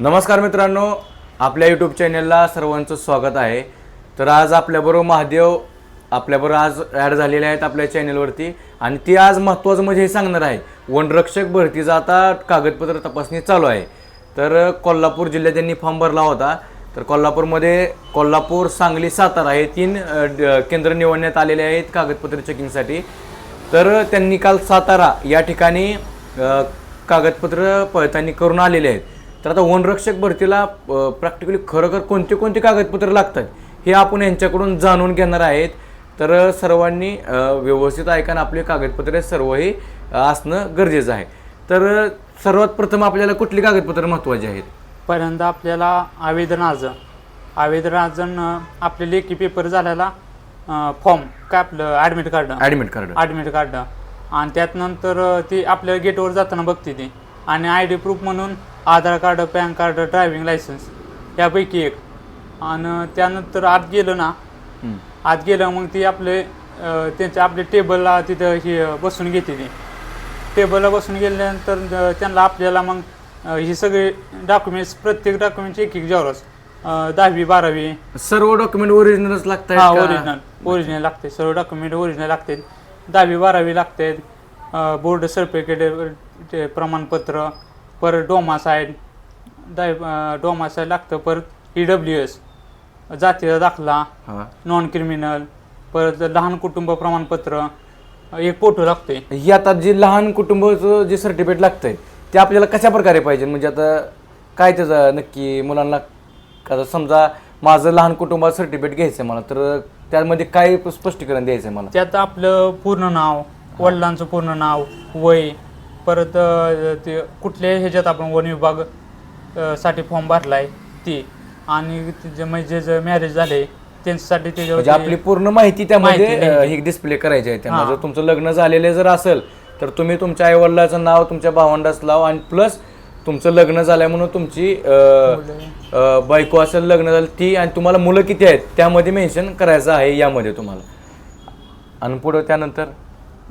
नमस्कार मित्रांनो आपल्या यूट्यूब चॅनलला सर्वांचं स्वागत आहे. तर आज आपल्याबरोबर महादेव आपल्याबरोबर आज ॲड झालेले आहेत आपल्या चॅनलवरती आणि ती आज महत्त्वाचं म्हणजे हे सांगणार आहे वनरक्षक भरतीचा आता कागदपत्र तपासणी चालू आहे. तर कोल्हापूर जिल्ह्यात त्यांनी फॉर्म भरला होता. तर कोल्हापूरमध्ये कोल्हापूर सांगली सातारा हे तीन ड- केंद्र निवडण्यात आलेले आहेत कागदपत्र चेकिंगसाठी तर त्यांनी काल सातारा या ठिकाणी कागदपत्र पळतानी करून आलेले आहेत. तर आता वनरक्षक भरतीला प्रॅक्टिकली खरोखर कोणते कोणते कागदपत्र लागतात हे आपण यांच्याकडून जाणून घेणार आहेत. तर सर्वांनी व्यवस्थित ऐका आणि आपले कागदपत्रे सर्वही असणं गरजेचं आहे. तर सर्वात प्रथम आपल्याला कुठली कागदपत्र महत्त्वाची आहेत? पहिल्यांदा आपल्याला आवेदन अर्ज. आवेदन अर्ज आपले लेखी पेपर झालेला फॉर्म काय आपलं admit card admit card admit card आणि त्यात नंतर ती आपल्या गेटवर जाताना बघते ती. आणि आय डी प्रूफ म्हणून Aadhaar card PAN card driving licence यापैकी एक. आणि त्यानंतर आत गेलं ना. आत गेलं मग ती आपले त्यांच्या आपल्या टेबलला तिथं हे बसून घेते ती. टेबलला बसून गेल्यानंतर त्यांना आपल्याला मग ही सगळे डॉक्युमेंट्स प्रत्येक डॉक्युमेंटची एक एक जेवढच. दहावी बारावी. सर्व डॉक्युमेंट ओरिजिनलच लागतात हा? ओरिजिनल ओरिजिनल लागते सर्व डॉक्युमेंट ओरिजिनल लागते दहावी बारावी लागते बोर्ड सर्टिफिकेट प्रमाणपत्र परत डोमासाईड दहावी डोमासाईड लागतं परत ई डब्ल्यू एस जातीचा दाखला हा. नॉन क्रिमिनल परत लहान कुटुंब प्रमाणपत्र एक फोटो लागते ही आता जे लहान कुटुंबाचं जे सर्टिफिकेट लागतंय ते आपल्याला कशा प्रकारे पाहिजे? म्हणजे आता काय त्याचं नक्की मुलांना आता समजा माझं लहान कुटुंबाचं सर्टिफिकेट घ्यायचं आहे मला तर त्यामध्ये काय स्पष्टीकरण द्यायचं आहे मला? त्यात आपलं पूर्ण नाव वडिलांचं पूर्ण नाव वय परत ते कुठल्या ह्याच्यात आपण वन विभागसाठी फॉर्म भरलाय ती. आणि जे म्हणजे जे मॅरेज झाले त्यांच्यासाठी म्हणजे आपली पूर्ण माहिती त्यामध्ये ही डिस्प्ले करायची आहे. जर तुमचं लग्न झालेलं जर असेल तर तुम्ही तुमच्या आईवडिलाचं नाव तुमच्या भावंडाचं नाव आणि प्लस तुमचं लग्न झालंय म्हणून तुमची बायको असेल लग्न झालं ती आणि तुम्हाला मुलं किती आहेत त्यामध्ये मेन्शन करायचं आहे यामध्ये तुम्हाला. आणि पुढं त्यानंतर?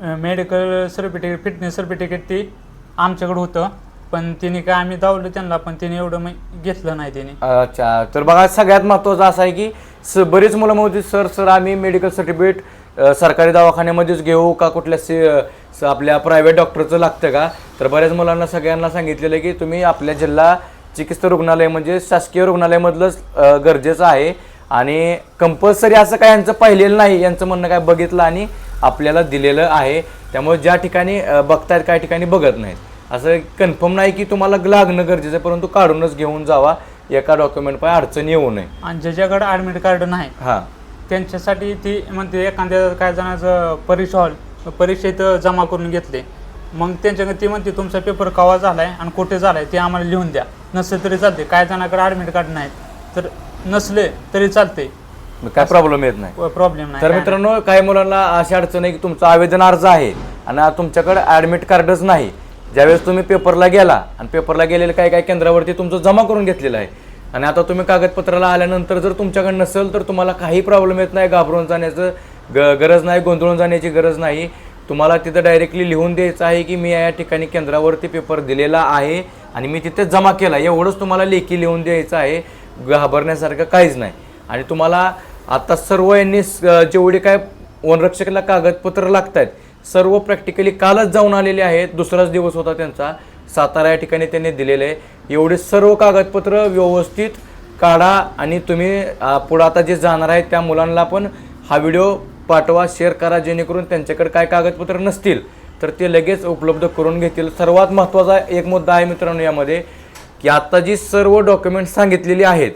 मेडिकल सर्टिफिकेट फिटनेस सर्टिफिकेट ती आमच्याकडे होतं. पण तिने काय आम्ही दावलं त्यांना पण तिने एवढं मग घेतलं नाही तिने. अच्छा. तर बघा सगळ्यात महत्त्वाचं असं आहे की स बरीच मुलं म्हणते सर सर आम्ही मेडिकल सर्टिफिकेट सरकारी दवाखान्यामध्येच घेऊ का कुठल्या सी स- आपल्या प्रायव्हेट डॉक्टरचं लागतं का? तर बऱ्याच मुलांना सगळ्यांना सांगितलेलं आहे की तुम्ही आपल्या जिल्हा चिकित्सा रुग्णालय म्हणजे शासकीय रुग्णालयामधलंच अ, गरजेचं आहे. आणि कंपल्सरी असं काय यांचं पाहिलेलं नाही यांचं म्हणणं काय बघितलं आणि आपल्याला दिलेलं आहे. त्यामुळे ज्या ठिकाणी बघतायत काही ठिकाणी बघत नाहीत. असं कन्फर्म नाही की तुम्हाला लागणं गरजेचं आहे परंतु काढूनच घेऊन जावा. एका डॉक्युमेंट पाय अडचण येऊ नये. आणि ज्याच्याकडे ॲडमिट कार्ड नाही हां. त्यांच्यासाठी ती म्हणते एखाद्या काय जणांचं परीक्षा हॉल परीक्षेत जमा करून घेतले. मग त्यांच्याकडे ती म्हणते तुमचा पेपर कवा झालाय आणि कुठे झालाय ते आम्हाला लिहून द्या. नसलं तरी चालते काय जणांकडे ॲडमिट कार्ड नाही तर नसले तरी चालते काय प्रॉब्लेम येत नाही. प्रॉब्लेम नाही. तर काय मित्रांनो काही मुलांना अशी अडचण आहे की तुमचा आवेदन अर्ज आहे आणि आज तुमच्याकडे ॲडमिट कार्डच नाही. ज्यावेळेस तुम्ही पेपरला गेला आणि पेपरला गेलेलं काही काही केंद्रावरती तुमचं जमा करून घेतलेलं आहे. आणि आता तुम्ही कागदपत्राला आल्यानंतर जर तुमच्याकडे नसेल तर तुम्हाला काही प्रॉब्लेम येत नाही. घाबरून जाण्याचं ग गरज नाही गोंधळून जाण्याची गरज नाही. तुम्हाला तिथं डायरेक्टली लिहून द्यायचं आहे की मी या ठिकाणी केंद्रावरती पेपर दिलेला आहे आणि मी तिथे जमा केला. एवढंच तुम्हाला लेखी लिहून द्यायचं आहे. घाबरण्यासारखं काहीच नाही. आणि तुम्हाला आता सर्व यांनी जेवढे काय वनरक्षकाला कागदपत्र लागत आहेत सर्व प्रॅक्टिकली कालच जाऊन आलेले आहेत. दुसराच दिवस होता त्यांचा. सातारा या ठिकाणी त्यांनी दिलेले. आहे एवढे सर्व कागदपत्र व्यवस्थित काढा आणि तुम्ही पुढं आता जे जाणार आहेत त्या मुलांना पण हा व्हिडिओ पाठवा शेअर करा जेणेकरून त्यांच्याकडे काय कागदपत्र नसतील तर ते लगेच उपलब्ध करून घेतील. सर्वात महत्त्वाचा एक मुद्दा आहे मित्रांनो यामध्ये की आत्ता जी सर्व डॉक्युमेंट सांगितलेली आहेत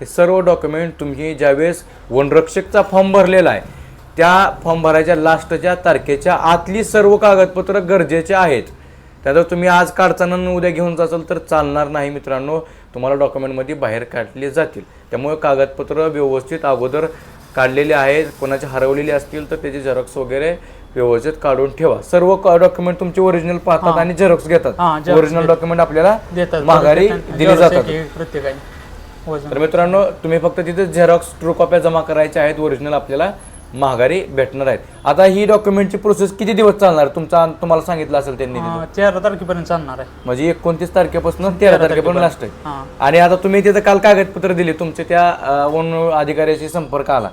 हे सर्व डॉक्युमेंट तुम्ही ज्यावेळेस वनरक्षकचा फॉर्म भरलेला आहे त्या फॉर्म भरायच्या लास्टच्या तारखेच्या आतली सर्व कागदपत्र गरजेचे आहेत. त्या जर तुम्ही आज काढताना उद्या घेऊन जाचाल तर चालणार नाही मित्रांनो. तुम्हाला डॉक्युमेंटमध्ये बाहेर काढले जातील. त्यामुळे कागदपत्र व्यवस्थित अगोदर काढलेले आहेत. कोणाचे हरवलेले असतील तर त्याचे झेरॉक्स वगैरे व्यवस्थित काढून ठेवा. सर्व डॉक्युमेंट तुमचे ओरिजिनल पाहतात आणि झेरॉक्स घेतात. ओरिजिनल डॉक्युमेंट आपल्याला माघारी दिली जातात. तर मित्रांनो तुम्ही फक्त तिथे झेरॉक्स ट्रू कॉप्या जमा करायच्या आहेत ओरिजिनल आपल्याला महागारी भेटणार आहेत. आता ही डॉक्युमेंटची प्रोसेस किती दिवस चालणार? तुमचा तुम्हाला सांगितलं असेल त्यांनी तेरा तारखेपर्यंत चालणार आहे. म्हणजे एकोणतीस तारखेपासून तेरा तारखेपर्यंत लास्ट आहे. हां. आणि आता तुम्ही तिथं काल कागदपत्र दिली तुमचे त्या वन अधिकाऱ्याशी संपर्क आला.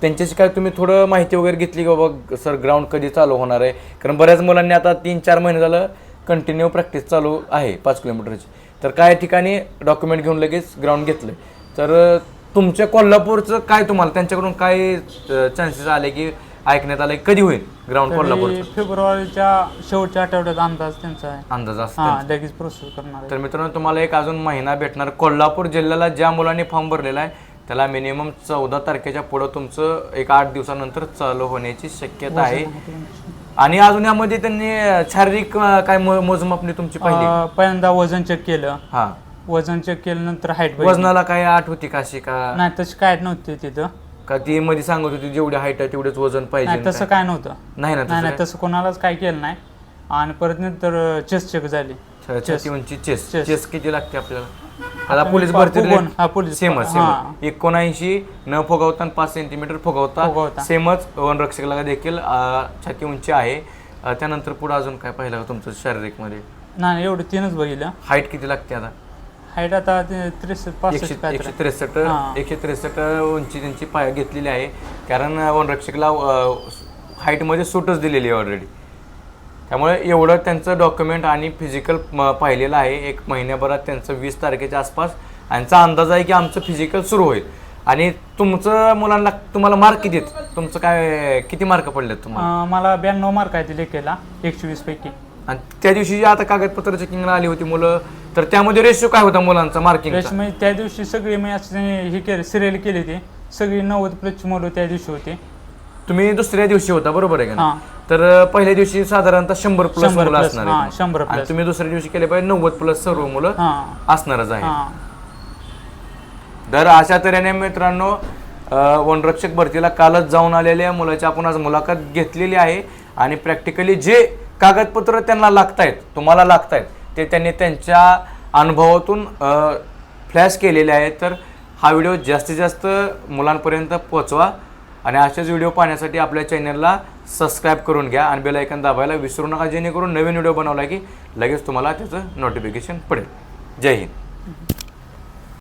त्यांच्याशी काय तुम्ही थोडं माहिती वगैरे घेतली की बाबा सर ग्राउंड कधी चालू होणार आहे? कारण बऱ्याच मुलांनी आता तीन चार महिने झालं कंटिन्यू प्रॅक्टिस चालू आहे पाच किलोमीटरची. तर काय ठिकाणी डॉक्युमेंट घेऊन लगेच ग्राउंड घेतलं तर तुमच्या कोल्हापूरचं काय तुम्हाला? त्यांच्याकडून काय चान्सेस आले की ऐकण्यात आले कधी होईल ग्राउंड कोल्हापूरचं? तरी फेब्रुवारीच्या शेवटच्या आठवड्यात अंदाज त्यांचा आहे. अंदाज असतो लगेच प्रोसेस करणार तर मित्रांनो तुम्हाला एक अजून महिना भेटणार. कोल्हापूर जिल्ह्याला ज्या मुलांनी फॉर्म भरलेला आहे त्याला मिनिमम चौदा तारखेच्या पुढं तुमचं एक आठ दिवसानंतर चालू होण्याची शक्यता आहे. आणि अजून यामध्ये त्यांनी शारीरिक अं, काय मो- मोजमापणी तुमची पाहिली? अं, पहिल्यांदा वजन चेक केलं. हा. वजन चेक केल्यानंतर हाईट वजनाला काय आठ होती का अशी का? नाही तशी काय नव्हती तिथं. का ती मध्ये सांगत होती जेवढी हाईट आहे तेवढेच वजन पाहिजे तसं काय? नव्हतं. नाही ना नाही नाही तसं तसं कोणालाच काय केलं नाही. आणि परत नंतर चेस्ट चेक झाली. काय? छाती उंची चेस Chest. चेस किती लागते आपल्याला? आता पोलीस भरती हा, पोलीस सेमच एकोणऐंशी न फुगवता पाच सेंटीमीटर फुगवता. सेमच वनरक्षकाला देखील छाती उंची आहे. त्यानंतर पुढे अजून काय पाहिलं का तुमचं शारीरिकमध्ये नाही एवढं तीनच बघितलं. हाईट किती लागते आता? हाईट आता त्रेसष्ट एकशे त्रेसष्ट. एकशे त्रेसष्ट उंची त्यांची पाय घेतलेली आहे. कारण वनरक्षकला हाईटमध्ये सूटच दिलेली आहे ऑलरेडी त्यामुळे एवढं त्यांचं डॉक्युमेंट आणि फिजिकल पाहिलेलं आहे. एक महिन्याभरात त्यांचं वीस तारखेच्या आसपास. यांचा अंदाज आहे की आमचं फिजिकल सुरू होईल. आणि तुमचं मुलांना तुम्हाला मार्क किती आहेत? तुमचं काय किती मार्क पडलेत तुम्हाला? अं, मला ब्याण्णव मार्क आहे ते लेखेला एकशे वीस पैकी. आणि त्या दिवशी जी आता कागदपत्र चेकिंगला आली होती मुलं तर त्यामध्ये रेशो काय होता मुलांचा मार्किंग रेस म्हणजे त्या दिवशी सगळी मी असे हे केले सिरियल केली ती सगळी नव्वद प्लसची मुलं त्या दिवशी होती. तुम्ही दुसऱ्या दिवशी होता बरोबर आहे का हा. तर पहिल्या दिवशी साधारणतः शंभर प्लस शंभर मुलं plus, असणार हा, आहेत. शंभर आणि plus. तुम्ही दुसऱ्या दिवशी केले पाहिजे नव्वद प्लस सर्व मुलं हा. असणारच आहे हा. तर अशा तऱ्हेने मित्रांनो अं, वनरक्षक भरतीला कालच जाऊन आलेल्या मुलाची आपण आज मुलाखत घेतलेली आहे. आणि प्रॅक्टिकली जे कागदपत्र त्यांना लागतायत तुम्हाला लागतायत ते त्यांनी त्यांच्या अनुभवातून फ्लॅश केलेले आहेत. तर हा व्हिडिओ जास्तीत जास्त मुलांपर्यंत पोहोचवा. आणि असेच व्हिडिओ पाहण्यासाठी आपल्या चॅनलला सबस्क्राईब करून घ्या आणि बेलायकन दाबायला विसरू नका जेणेकरून नवीन व्हिडिओ बनवला की लगेच तुम्हाला त्याचं नोटिफिकेशन पडेल. जय हिंद.